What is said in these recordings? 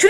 Should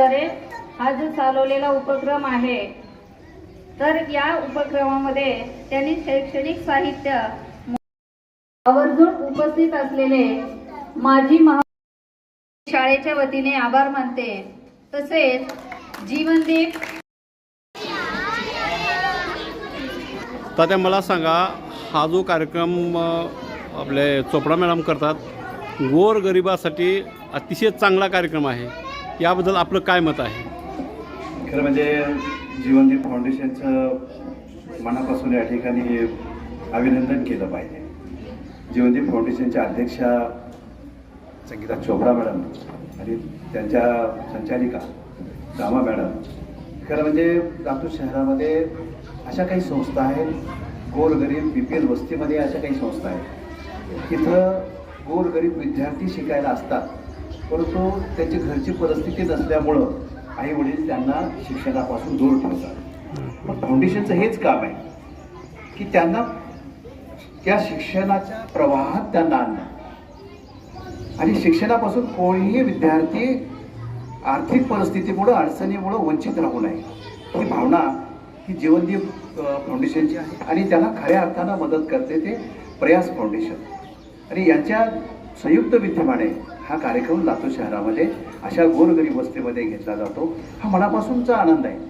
द्वारे हा जो चालवलेला उपक्रम आहे तर या उपक्रमामध्ये त्यांनी शैक्षणिक साहित्य आवर्जून उपस्थित असलेले माजी महा शाळेच्या वतीने आभार मानते. तसेच जीवनदीप तात्या मला सांगा हा जो कार्यक्रम आपले चोपडा मॅडम करतात गोर गरिबासाठी अतिशय चांगला कार्यक्रम आहे. याबद्दल आपलं काय मत आहे? खरं म्हणजे जीवनदीप फाउंडेशनचं मनापासून या ठिकाणी अभिनंदन केलं पाहिजे. जीवनदीप फाउंडेशनच्या अध्यक्षा संगीता चोपडा मॅडम आणि त्यांच्या संचालिका रामा मॅडम. खरं म्हणजे लातूर शहरामध्ये अशा काही संस्था आहेत गोरगरीब बी पी एल वस्तीमध्ये अशा काही संस्था आहेत. तिथं गोरगरीब विद्यार्थी शिकायला असतात. परंतु त्यांची घरची परिस्थिती नसल्यामुळं आई वडील त्यांना शिक्षणापासून दूर ठेवतात. मग फाउंडेशनचं हेच काम आहे की त्यांना त्या शिक्षणाच्या प्रवाहात त्यांना आणणं. आणि शिक्षणापासून कोणीही विद्यार्थी आर्थिक परिस्थितीमुळं अडचणीमुळं वंचित राहू नये. ही भावना ही जीवनदीप फाउंडेशनची आहे. आणि त्यांना खऱ्या अर्थानं मदत करते ते प्रयास फाउंडेशन आणि यांच्या संयुक्त विद्यमाने हा कार्यक्रम लातूर शहरामध्ये अशा गोरगरीब वस्तीमध्ये घेतला जातो. हा मनापासूनचा आनंद आहे.